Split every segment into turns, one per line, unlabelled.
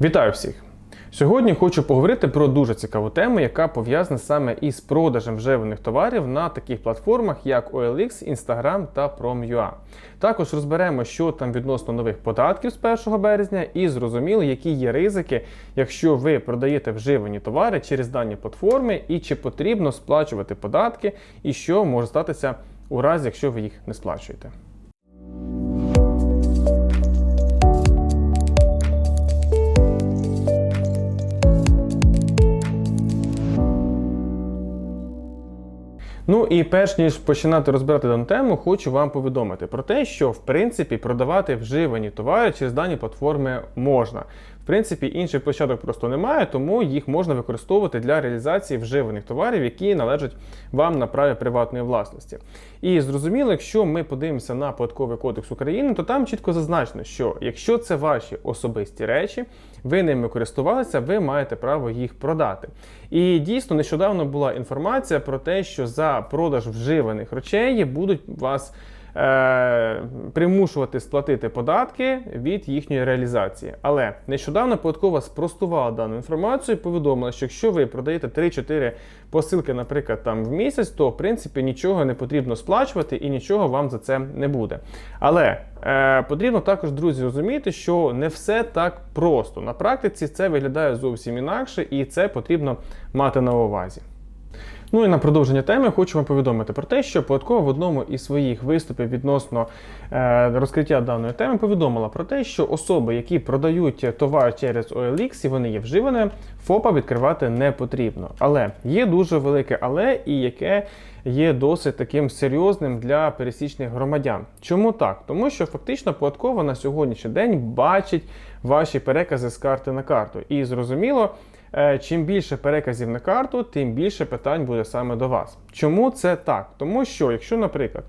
Вітаю всіх! Сьогодні хочу поговорити про дуже цікаву тему, яка пов'язана саме із продажем вживаних товарів на таких платформах, як OLX, Instagram та Prom.ua. Також розберемо, що там відносно нових податків з 1 березня, і зрозуміло, які є ризики, якщо ви продаєте вживані товари через дані платформи, і чи потрібно сплачувати податки, і що може статися у разі, якщо ви їх не сплачуєте. Ну і перш ніж починати розбирати дану тему, хочу вам повідомити про те, що в принципі продавати вживані товари через дані платформи можна. Принципі, інших площадок просто немає, тому їх можна використовувати для реалізації вживаних товарів, які належать вам на праві приватної власності. І зрозуміло, якщо ми подивимося на податковий кодекс України, то там чітко зазначено, що якщо це ваші особисті речі, ви ними користувалися, ви маєте право їх продати. І дійсно нещодавно була інформація про те, що за продаж вживаних речей будуть вас примушувати сплатити податки від їхньої реалізації. Але нещодавно податкова спростувала дану інформацію і повідомила, що якщо ви продаєте 3-4 посилки, наприклад, там в місяць, то в принципі нічого не потрібно сплачувати і нічого вам за це не буде. Але е, потрібно також, друзі, розуміти, що не все так просто. На практиці це виглядає зовсім інакше, і це потрібно мати на увазі. Ну і на продовження теми хочу вам повідомити про те, що податкова в одному із своїх виступів відносно е, розкриття даної теми повідомила про те, що особи, які продають товар через OLX і вони є вживаними, ФОПа відкривати не потрібно. Але є дуже велике але, і яке є досить таким серйозним для пересічних громадян. Чому так? Тому що фактично податкова на сьогоднішній день бачить ваші перекази з карти на карту. І зрозуміло. Е, чим більше переказів на карту, тим більше питань буде саме до вас. Чому це так? Тому що, якщо, наприклад,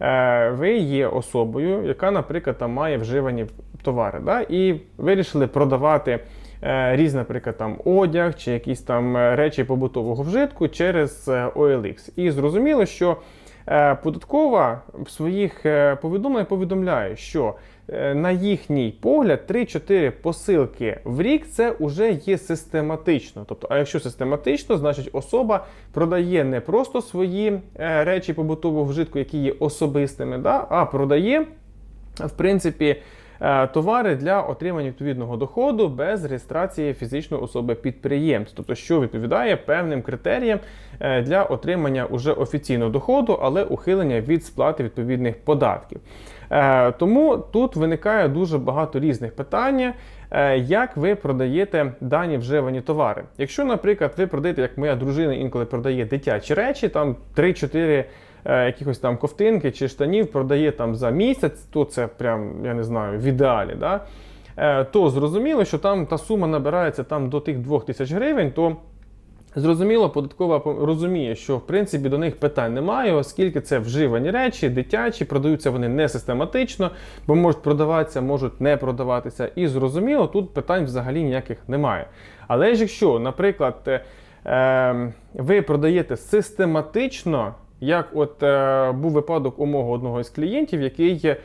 е, ви є особою, яка, наприклад, там має вживані товари, да, і вирішили продавати е, різний, наприклад, там одяг чи якісь там речі побутового вжитку через OLX. І зрозуміло, що Податкова в своїх повідомленнях повідомляє, що на їхній погляд 3-4 посилки в рік це вже є систематично. Тобто, а якщо систематично, значить особа продає не просто свої речі побутового вжитку, які є особистими, да, а продає, в принципі. Товари для отримання відповідного доходу без реєстрації фізичної особи підприємця, тобто, що відповідає певним критеріям для отримання уже офіційного доходу, але ухилення від сплати відповідних податків. Тому тут виникає дуже багато різних питань. Як ви продаєте дані вживані товари? Якщо, наприклад, ви продаєте, як моя дружина інколи продає дитячі речі, там 3-4 якихось там ковтинки чи штанів продає там за місяць, то це прям, я не знаю, в ідеалі. Да? То зрозуміло, що там та сума набирається там до тих 2000 гривень, то Зрозуміло, податкова розуміє, що в принципі до них питань немає, оскільки це вживані речі, дитячі, продаються вони не систематично, бо можуть продаватися, можуть не продаватися. І зрозуміло, тут питань взагалі ніяких немає. Але ж якщо, наприклад, е, ви продаєте систематично, як от е, був випадок у мого одного із клієнтів, який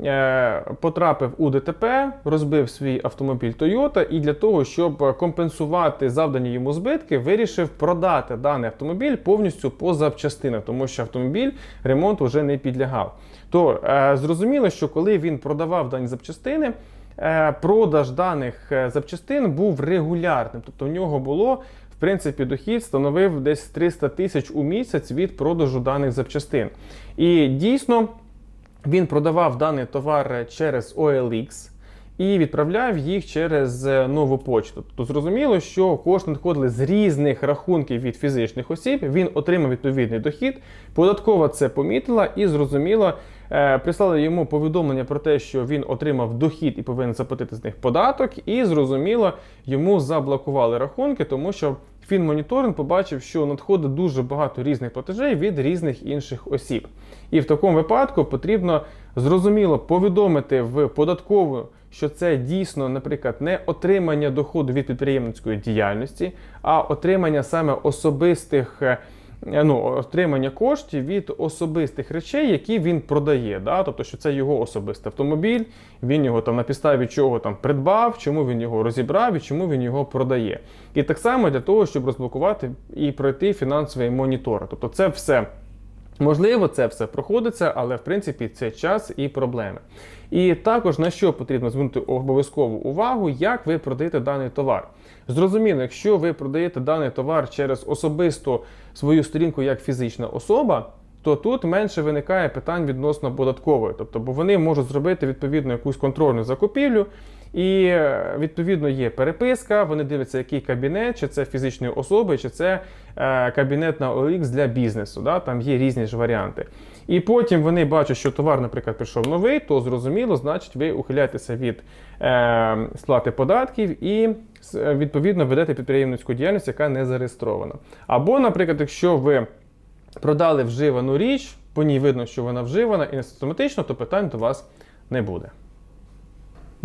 Е, потрапив у ДТП, розбив свій автомобіль Toyota, і для того, щоб компенсувати завдані йому збитки, вирішив продати даний автомобіль повністю по запчастинах, тому що автомобіль ремонту вже не підлягав. То е, зрозуміло, що коли він продавав дані запчастини. Е, продаж даних запчастин був регулярним, тобто в нього було принципі дохід становив десь 300 тисяч у місяць від продажу даних запчастин. І дійсно він продавав даний товар через OLX і відправляв їх через е, нову почту. Тобто зрозуміло, що кошти надходили з різних рахунків від фізичних осіб. Він отримав відповідний дохід. Податкова це помітила і зрозуміло. Е, прислали йому повідомлення про те, що він отримав дохід і повинен заплатити з них податок, і зрозуміло, йому заблокували рахунки, тому що Фінмоніторинг побачив, що надходить дуже багато різних платежей від різних інших осіб. І в такому випадку потрібно зрозуміло повідомити в податкову, що це дійсно, наприклад, не отримання доходу від підприємницької діяльності, а отримання саме особистих. Е, ну, отримання коштів від особистих речей, які він продає. Да? Тобто, що це його особистий автомобіль, він його там на підставі чого там придбав, чому він його розібрав і чому він його продає. І так само для того, щоб розблокувати і пройти фінансовий монітор. Тобто, це все. Можливо, це все проходиться, але в принципі це час і проблеми. І також на що потрібно звернути обов'язкову увагу, як ви продаєте даний товар. Зрозуміло, якщо ви продаєте даний товар через особисту свою сторінку як фізична особа, то тут менше виникає питань відносно податкової. Тобто, бо вони можуть зробити відповідно якусь контрольну закупівлю. І е, відповідно є переписка. Вони дивляться, який кабінет, чи це фізичної особи, чи це е, кабінет на OLX для бізнесу. Да? Там є різні ж варіанти. І потім вони бачать, що товар, наприклад, прийшов новий, то зрозуміло, значить, ви ухиляєтеся від е, сплати податків і е, відповідно ведете підприємницьку діяльність, яка не зареєстрована. Або, наприклад, якщо ви продали вживану річ, по ній видно, що вона вживана, і не систематично, то питань до вас не буде.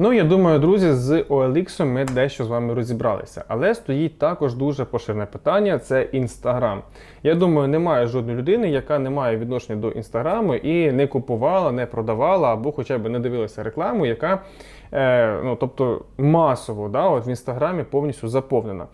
Ну, я думаю, друзі, з OLX ми дещо з вами розібралися. Але стоїть також дуже поширене питання це Інстаграм. Я думаю, немає жодної людини, яка не має відношення до інстаграму і не купувала, не продавала або хоча б не дивилася рекламу, яка е, ну, тобто масово да, от в інстаграмі повністю заповнена.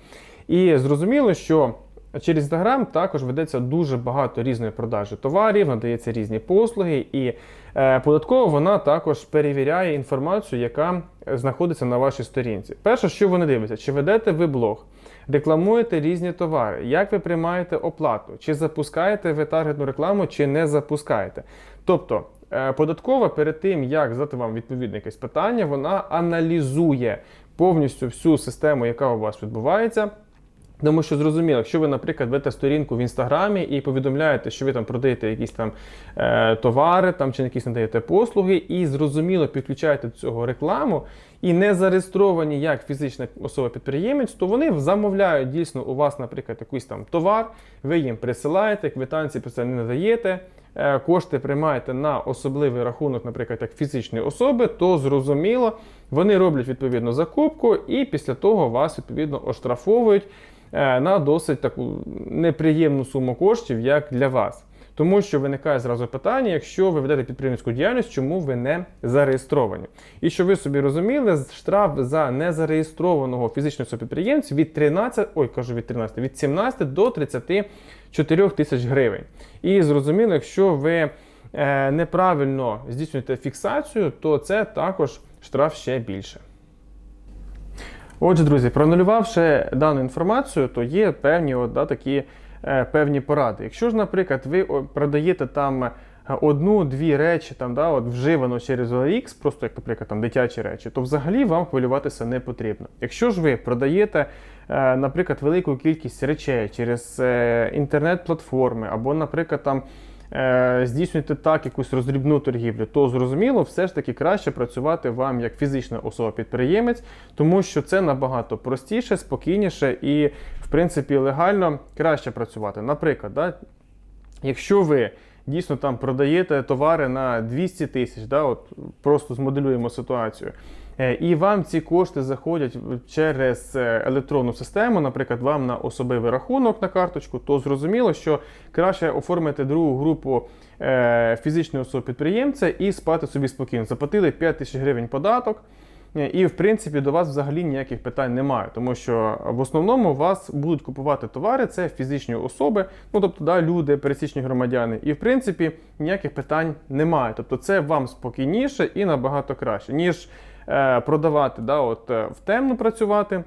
І зрозуміло, що. Через Інстаграм також ведеться дуже багато різної продажі товарів, надається різні послуги, і е, податково вона також перевіряє інформацію, яка знаходиться на вашій сторінці. Перше, що вони дивляться, чи ведете ви блог, рекламуєте різні товари, як ви приймаєте оплату, чи запускаєте ви таргетну рекламу, чи не запускаєте. Тобто, е, податкова перед тим, як задати вам відповідне якесь питання, вона аналізує повністю всю систему, яка у вас відбувається. Тому що зрозуміло, якщо ви, наприклад, ведете сторінку в інстаграмі і повідомляєте, що ви там продаєте якісь там е, товари, там чи якісь надаєте послуги, і зрозуміло підключаєте до цього рекламу, і не зареєстровані як фізична особа-підприємець, то вони замовляють дійсно у вас, наприклад, якийсь там товар, ви їм присилаєте, квитанції про це не надаєте. е, Кошти приймаєте на особливий рахунок, наприклад, як фізичної особи, то зрозуміло, вони роблять відповідно закупку, і після того вас відповідно оштрафовують на досить таку неприємну суму коштів, як для вас. Тому що виникає зразу питання, якщо ви ведете підприємницьку діяльність, чому ви не зареєстровані? І щоб ви собі розуміли, штраф за незареєстрованого фізичного підприємця від 13, ой, кажу від 13, від 17 до 34 тисяч гривень. І зрозуміло, якщо ви е, неправильно здійснюєте фіксацію, то це також штраф ще більше. Отже, друзі, проаналювавши дану інформацію, то є певні от, да, такі е, певні поради. Якщо ж, наприклад, ви продаєте там е, одну-дві речі, там, да, от, вживано через OLX, просто як, наприклад, там, дитячі речі, то взагалі вам хвилюватися не потрібно. Якщо ж ви продаєте, е, наприклад, велику кількість речей через інтернет-платформи, або, наприклад, там. Е, Здійснюєте так якусь роздрібну торгівлю, то зрозуміло, все ж таки краще працювати вам як фізична особа-підприємець, тому що це набагато простіше, спокійніше і, в принципі, легально краще працювати. Наприклад, да, якщо ви дійсно там продаєте товари на 200 тисяч, да, от просто змоделюємо ситуацію. Е, І вам ці кошти заходять через е, електронну систему, наприклад, вам на особливий рахунок на карточку, то зрозуміло, що краще оформити другу групу е, фізичної особи підприємця і спати собі спокійно. Заплатили 5 тисяч гривень податок. І, в принципі, до вас взагалі ніяких питань немає, тому що в основному вас будуть купувати товари, це фізичні особи, ну тобто да, люди, пересічні громадяни. І в принципі ніяких питань немає. Тобто це вам спокійніше і набагато краще, ніж продавати, да, от, е, в темну працювати.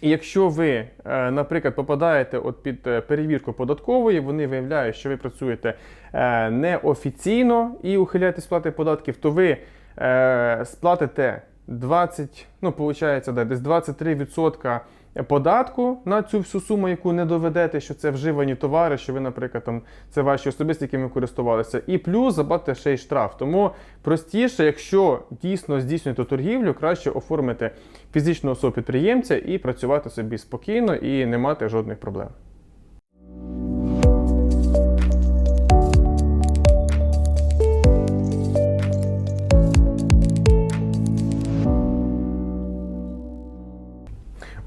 І якщо ви, е, наприклад, попадаєте от під е, перевірку податкової, вони виявляють, що ви працюєте е, неофіційно і ухиляєтесь сплати податків, то ви е, сплатите 20, ну, виходить, десь 23% податку на цю всю суму, яку не доведете, що це вживані товари, що ви, наприклад, там це ваші особисті, якими користувалися, і плюс заплатите ще й штраф. Тому простіше, якщо дійсно здійснюєте торгівлю, краще оформити фізичну особу підприємця і працювати собі спокійно і не мати жодних проблем.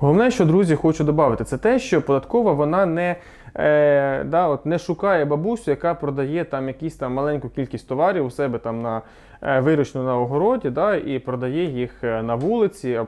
Головне, що друзі, хочу додати, це те, що податкова вона не е, да, от не шукає бабусю, яка продає там якісь там маленьку кількість товарів у себе там на е, виручну на огороді, да, і продає їх е, на вулиці.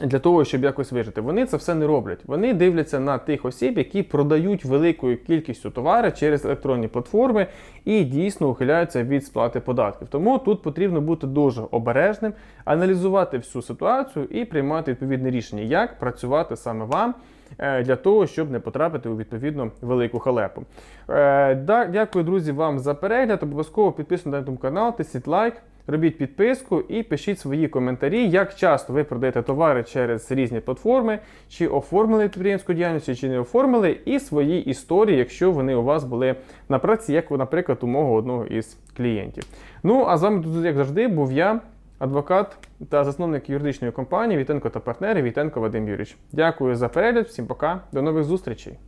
Для того, щоб якось вижити. Вони це все не роблять. Вони дивляться на тих осіб, які продають великою кількістю товари через електронні платформи і дійсно ухиляються від сплати податків. Тому тут потрібно бути дуже обережним, аналізувати всю ситуацію і приймати відповідне рішення, як працювати саме вам. е, Для того, щоб не потрапити у відповідно велику халепу. Е, Дякую, друзі, вам за перегляд. Обов'язково підписуйтесь на цей канал, тисніть лайк. Робіть підписку і пишіть свої коментарі, як часто ви продаєте товари через різні платформи, чи оформили підприємську діяльність, чи не оформили, і свої історії, якщо вони у вас були на праці, як, наприклад, у мого одного із клієнтів. Ну а з вами тут, як завжди, був я, адвокат та засновник юридичної компанії Вітенко та партнери Вітенко Вадим Юрійович. Дякую за перегляд, всім пока, до нових зустрічей.